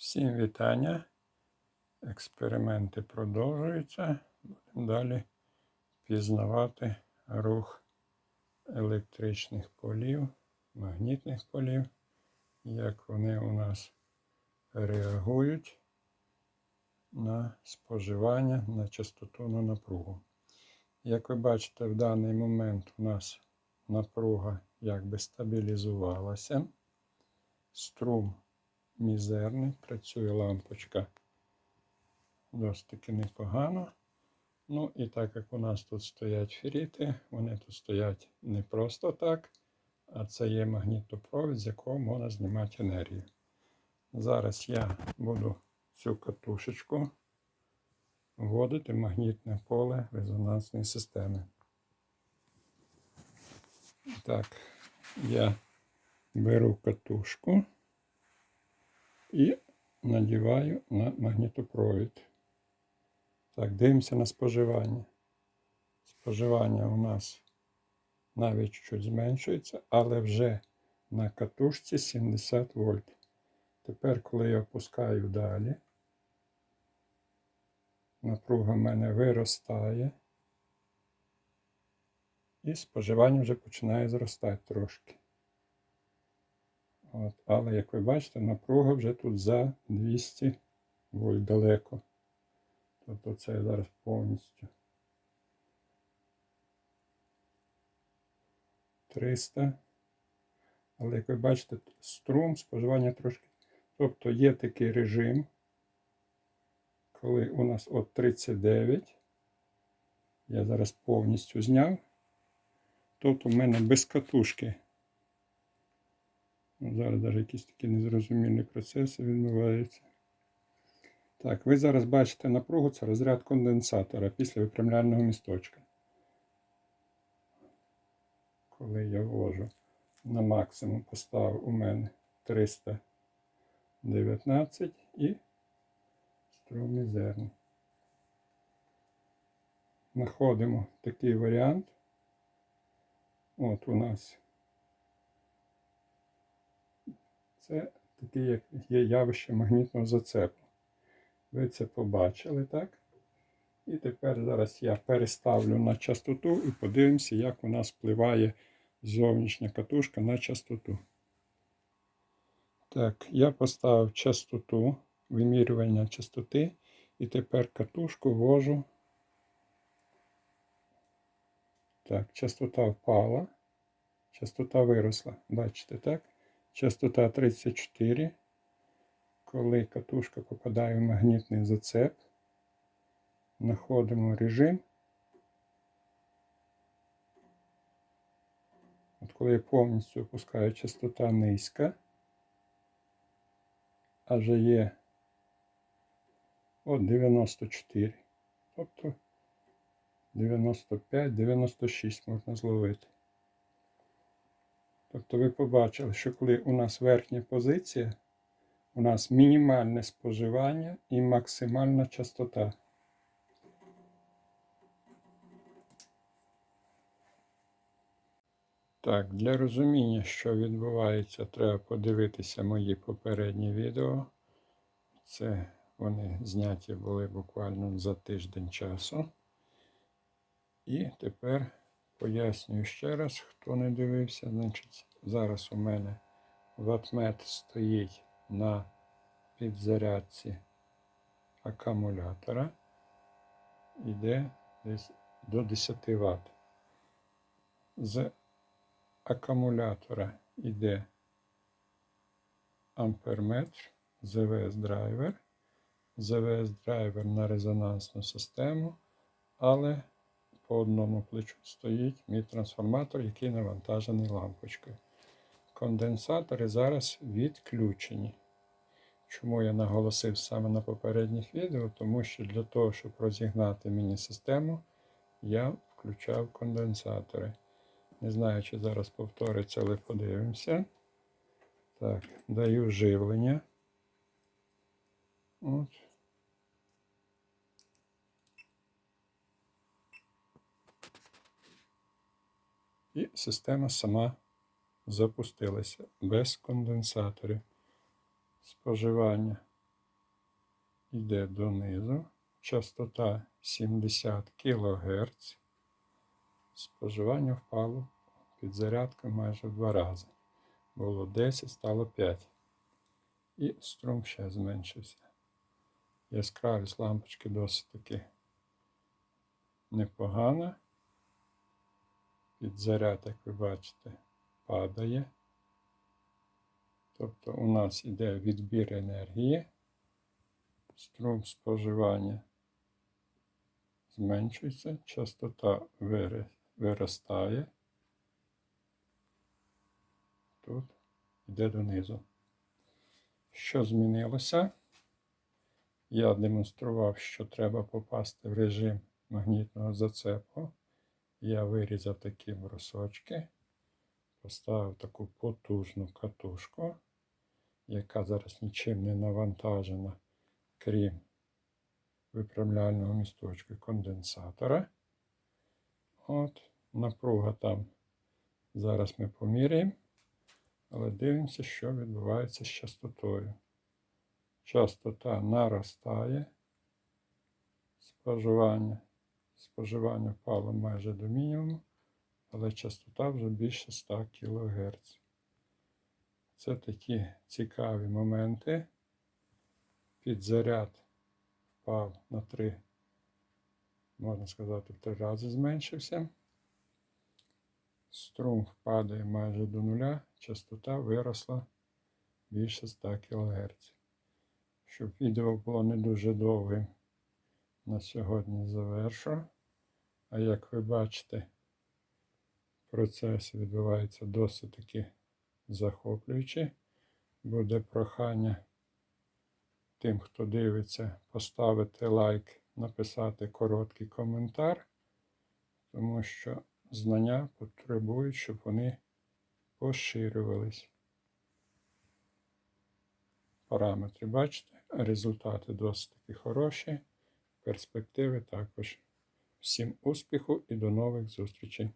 Всім вітання. Експерименти продовжуються. Будемо далі пізнавати рух електричних полів, магнітних полів, як вони у нас реагують на споживання, на частоту на напругу. Як ви бачите, в даний момент у нас напруга якби стабілізувалася. Струм мізерний, працює лампочка досить таки непогано. Ну і так як у нас тут стоять феріти, вони тут стоять не просто так, а це є магнітопровід, з якого можна знімати енергію. Зараз я буду цю катушечку вводити в магнітне поле резонансної системи. Так, я беру катушку і надіваю на магнітопровід. Так, дивимося на споживання. Споживання у нас навіть чуть зменшується, але вже на катушці 70 вольт. Тепер, коли я опускаю далі, напруга в мене виростає. І споживання вже починає зростати трошки. От. Але, як ви бачите, напруга вже тут за 200 вольт далеко. Тобто це зараз повністю 300. Але, як ви бачите, струм, споживання трошки. Тобто є такий режим, коли у нас от 39. Я зараз повністю зняв. Тобто в мене без катушки. Зараз навіть якісь такі незрозумілі процеси відбуваються. Так, ви зараз бачите напругу, це розряд конденсатора після випрямляльного місточка. Коли я ввожу на максимум, поставив у мене 319 і струм мізерний. Знаходимо такий варіант. От у нас це таке як є явище магнітного зацепу. Ви це побачили, так? І тепер зараз я переставлю на частоту і подивимося, як у нас впливає зовнішня катушка на частоту. Так, я поставив частоту, вимірювання частоти, і тепер катушку ввожу. Так, частота впала, частота виросла. Бачите, так? Частота 34. Коли катушка попадає в магнітний зацеп, знаходимо режим. От коли я повністю опускаю частота низька, а вже є от 94. Тобто 95-96 можна зловити. Тобто ви побачили, що коли у нас верхня позиція, у нас мінімальне споживання і максимальна частота. Так, для розуміння, що відбувається, треба подивитися мої попередні відео. Це вони зняті були буквально за тиждень часу. І тепер пояснюю ще раз, хто не дивився. Значить, зараз у мене ватмет стоїть на підзарядці акумулятора. Іде десь до 10 Вт. З акумулятора йде амперметр, ЗВС драйвер. ЗВС драйвер на резонансну систему, але по одному плечу стоїть мій трансформатор, який навантажений лампочкою. Конденсатори зараз відключені. Чому я наголосив саме на попередніх відео? Тому що для того, щоб розігнати міні-систему, я включав конденсатори. Не знаю, чи зараз повториться, але подивимося. Так, даю живлення. От. І система сама запустилася без конденсаторів. Споживання йде донизу. Частота 70 кГц. Споживання впало підзарядка майже в два рази. Було 10, стало 5. І струм ще зменшився. Яскравість лампочки досить таки непогана. Підзаряд, як ви бачите, падає. Тобто у нас іде відбір енергії, струм споживання зменшується, частота виростає. Тут йде донизу. Що змінилося? Я демонстрував, що треба попасти в режим магнітного зацепу. Я вирізав такі брусочки, поставив таку потужну катушку, яка зараз нічим не навантажена, крім виправляльного місточку і конденсатора. От, напруга там. Зараз ми поміряємо, але дивимося, що відбувається з частотою. Частота наростає, споживання. Споживання впало майже до мінімуму, але частота вже більше 100 кГц. Це такі цікаві моменти. Підзаряд впав на 3, можна сказати, в 3 рази зменшився. Струм впадає майже до нуля, частота виросла більше 100 кГц. Щоб відео було не дуже довгим, на сьогодні завершу. А як ви бачите, процес відбувається досить таки захоплюючи. Буде прохання тим, хто дивиться, поставити лайк, написати короткий коментар, тому що знання потребують, щоб вони поширювались. Параметри бачите, результати досить таки хороші, перспективи також. Всім успіху і до нових зустрічей!